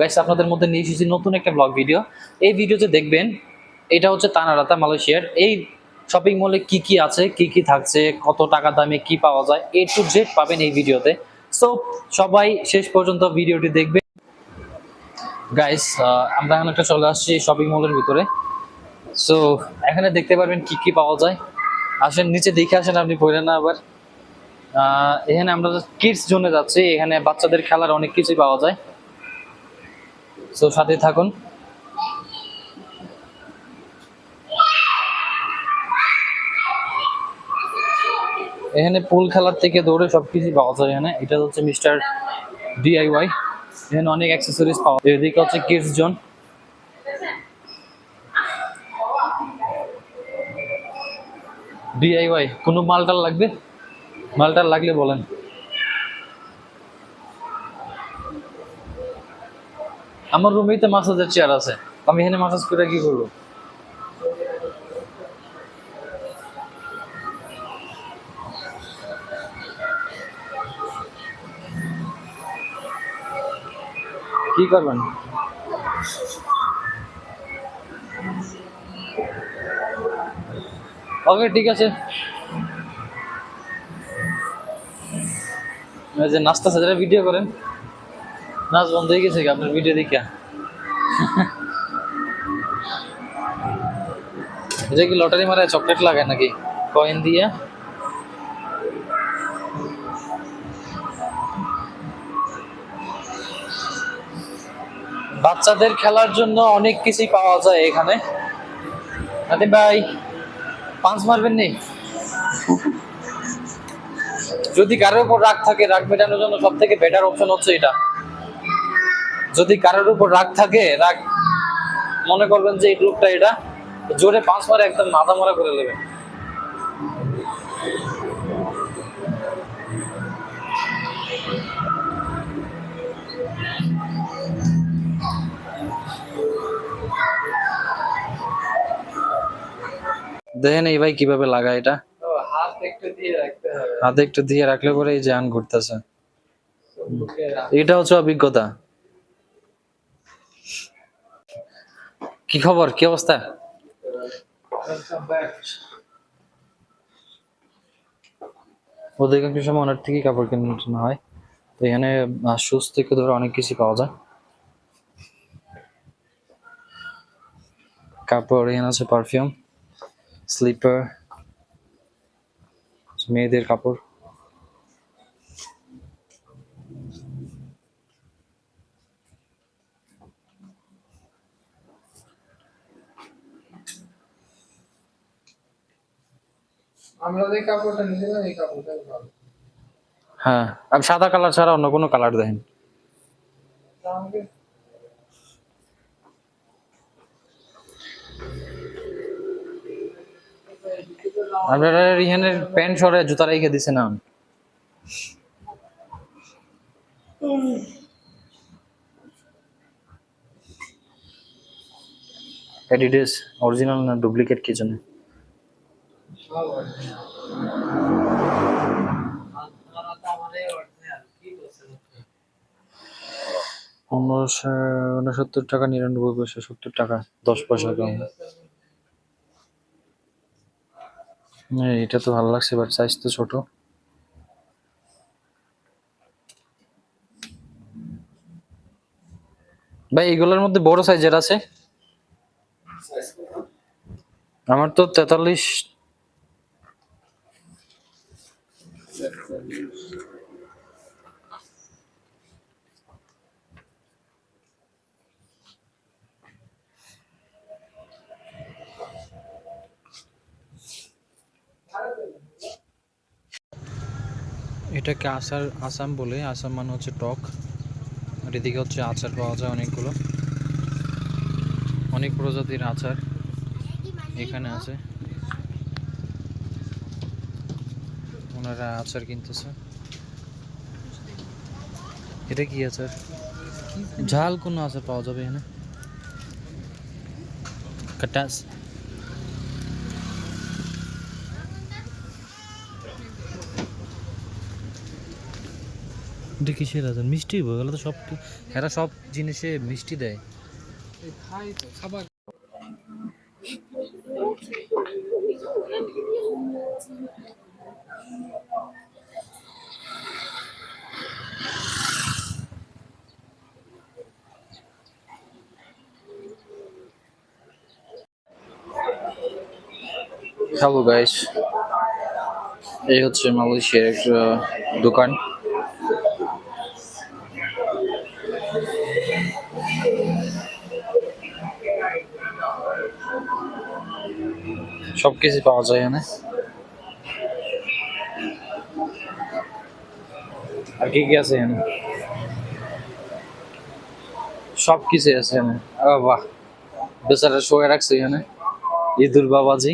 Guys আপনাদের মধ্যে নিয়ে এসেছি নতুন একটা ব্লগ ভিডিও এই ভিডিওতে দেখবেন, এটা হচ্ছে তানারাতা মালয়েশিয়ার। এই শপিং মলে কি কি আছে, কি কি থাকছে, কত টাকা দামে কি পাওয়া যায় এ টু জেড পাবেন এই ভিডিওতে সো সবাই শেষ পর্যন্ত ভিডিওটি দেখবেন গাইস আমরা এখন একটা চলে আসছি শপিং মলের ভিতরে। সো এখানে দেখতে পারবেন কি কি পাওয়া যায়। আসেন, নিচে দেখে আসেন আপনি পড়লেন না আবার। এখানে আমরা কিডস জোনে যাচ্ছি। এখানে বাচ্চাদের খেলার অনেক কিছুই পাওয়া যায়। সো সাথে থাকুন। এখানে পুল খেলার থেকে দৌড়ে সবকিছু পাওয়া যায় এখানে। এটা হচ্ছে মিস্টার ডিআইওয়াই এখানে অনেক অ্যাক্সেসরিজ পাওয়া যায়। এদিকে হচ্ছে কিডস জোন ডিআইওয়াই কোনো মালটাল লাগবে? মালটাল লাগলে বলেন। আমার রুমেই তো মাসাজের চেয়ার আছে। আমি এখানে মাসাজ করে কি করব? কি করবেন? ওকে, ঠিক আছে। যে নাস্তা সাজারা ভিডিও করেন। নাচ বন্ধ হয়ে গেছে আপনার ভিডিও দেখা। এটা কি লটারি মারে চকলেট লাগায় নাকি? কয়েন দিয়ে? বাচ্চাদের খেলার জন্য অনেক কিছুই পাওয়া যায় এখানে। নাতিম ভাই পাঁচ মারবেন নেই যদি কারোর উপর রাগ থাকে, রাগ মেটানোর জন্য সব থেকে বেটার অপশন হচ্ছে এটা। যদি কারোর উপর রাগ থাকে রাগ মনে করবেন যে এই গ্রুপটা এটা জোরে পাঁচ মারে একদম মাথা মারা করে নেবেন দেখেন এই ভাই কীভাবে লাগায় এটা। হাত একটু দিয়ে হাতে একটু দিয়ে রাখলে পরে এই যে আন ঘুরতেছে। এটা হচ্ছে অভিজ্ঞতা। কি খবর? কি অবস্থা. অধিকাংশ সময় অনেক থেকেই কাপড় কেনা হয়। তো এখানে শুজ থেকে ধরে অনেক কিছু পাওয়া যায়। কাপড় এখানে আছে পারফিউম স্লিপার মেয়েদের কাপড়। আমরা যে কাপড়টা নিয়েছিলাম এই কাপড়টা ভালো। হ্যাঁ আর সাদা কালার ছাড়া অন্য কোনো কালার দেখেন। আপনারা এখানে প্যান্ট সরে জুতা রেখে দিছে না? অ্যাডিডাস অরিজিনাল না ডুপ্লিকেট কি জন্য ভালো আপনারা তো আমারে অরিজিনাল কি বলছেন উনশো উনসত্তর টাকা, নিরানব্বই পয়সা, সত্তর টাকা, দশ পয়সা কম। এটা তো ভালো লাগছে বাট সাইজ তো ছোট। ভাই, এগুলোর মধ্যে বড় সাইজের আছে? আমার তো তেতাল্লিশ এটাকে আসার আসাম বলে, আসাম মানে হচ্ছে টক। আর এদিকে হচ্ছে আচার পাওয়া যায় অনেকগুলো। অনেক প্রজাতির আচার এখানে আছে। ওনারা আচার কিনতেছে এটা কি আচার? ঝাল কোনো আচার পাওয়া যাবে এখানে? কাটাস। এটা কিসের আজান মিষ্টি বলে তো সব এরা সব জিনিসে মিষ্টি দেয়। খাবার হ্যালো গাইস এই হচ্ছে মালয়েশিয়ার একটা দোকান। সব কিছু পাওয়া যায় এখানে। আর কি কি আছে এখানে? সব কিছু আছে এখানে। আহ, বাহ। বেচারা শোয়ে রাখছে এখানে। ইঁদুর বাবাজি।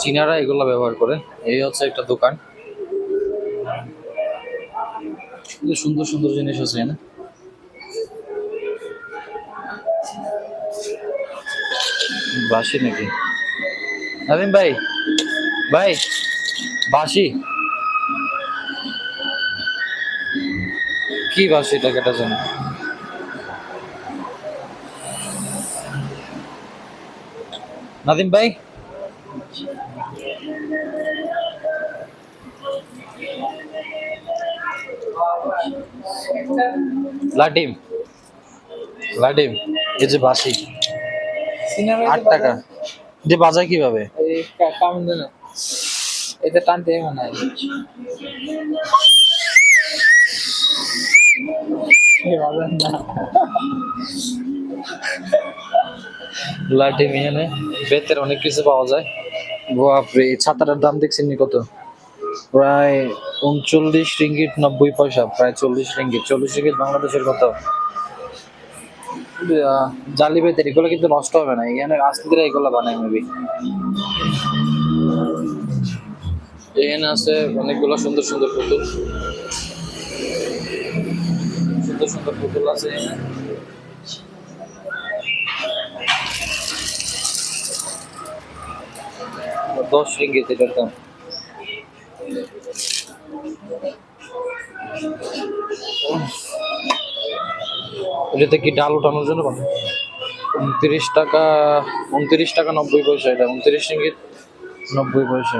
চীনারা এগুলো ব্যবহার করে। এই হচ্ছে একটা দোকান। সুন্দর সুন্দর জিনিস আছে এখানে। বাসি নাকি? নাদিম ভাই ভাই বাসি কি বাসি টাকাটা জানো নাদিম ভাই লাটিম লাটিম এই যে বাসি। আট টাকা। যে বাজায় কীভাবে? এটা টানতে মনে হয়। না। লাটিম এখানে বেতের অনেক কিছু পাওয়া যায়। বাপরে ছাতাটার দাম দেখছেন নি কত? প্রায় উনচল্লিশ রিঙ্গিট নব্বই পয়সা প্রায় চল্লিশ রিঙ্গিট চল্লিশ রিঙ্গিট বাংলাদেশের কত? জালি বেতের এগুলো কিন্তু নষ্ট হবে না। এখানে আস্তিরা এগুলো বানায় মেবি এখানে আছে অনেকগুলো সুন্দর সুন্দর পুতুল। সুন্দর সুন্দর পুতুল আছে এখানে। দশ রিঙ্গিত এটার দাম। এটাতে কি ডাল ওঠানোর জন্য বানায়? উনত্রিশ টাকা উনত্রিশ টাকা নব্বই পয়সা এটা, উনত্রিশ রিঙ্গিত নব্বই পয়সা।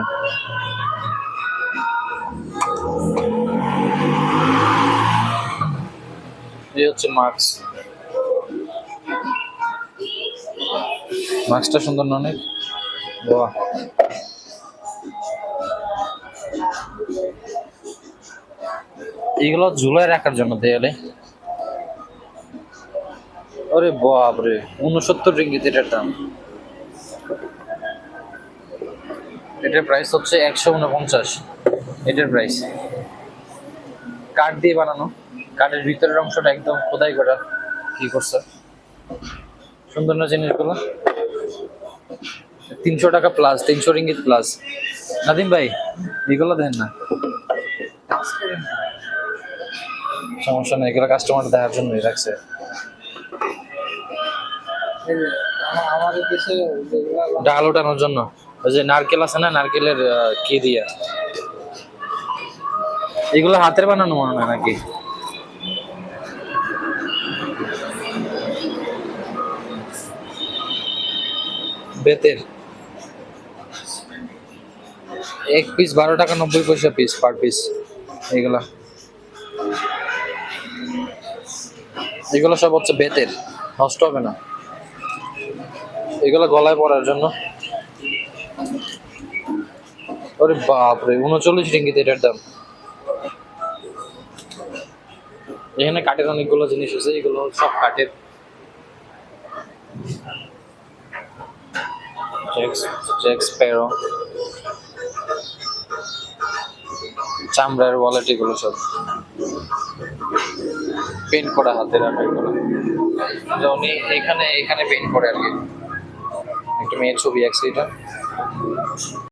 এই হচ্ছে মাস্ক মাস্কটা সুন্দর না অনেক? বাহ। এগুলো ঝুলায় রাখার জন্য দেয়ালে। আরে বাপরে উনসত্তর রিঙ্গিত এটার দাম। এটার প্রাইস হচ্ছে একশো উনপঞ্চাশ। এটার প্রাইস কাঠ দিয়ে বানানো। কাঠের ভিতরের অংশটা একদম খোদাই করা। কি করছে? সুন্দর না জিনিসগুলো? তিনশো টাকা প্লাস তিনশো রিঙ্গিত প্লাস নাদিম ভাই, এগুলো দেন না। সমস্যা নেই, এগুলো কাস্টমার দেখার জন্যই রাখছে। আমাদের ডাল ওঠানোর জন্য। ওই যে নারকেল আছে না, নারকেলের কি দিয়া? এগুলো হাতের বানানো মনে হয় নাকি? বেতের। এক পিস বারো টাকা, নব্বই পয়সা পিস পার পিস এগুলা। এগুলো সব হচ্ছে বেতের, নষ্ট হবে না। এগুলো গলায় পরার জন্য। ওরে বাপরে, উনচল্লিশ রিঙ্গিত এটার দাম। এখানে কাঠের অনেকগুলো জিনিস আছে, এগুলো সব কাঠের। চামড়ার ওয়ালেট এগুলো সব। পেন্ট করা হাতের আর করা উনি এখানে এখানে পেন্ট করে আর কি। একটা মেয়ের ছবি এক সাইডে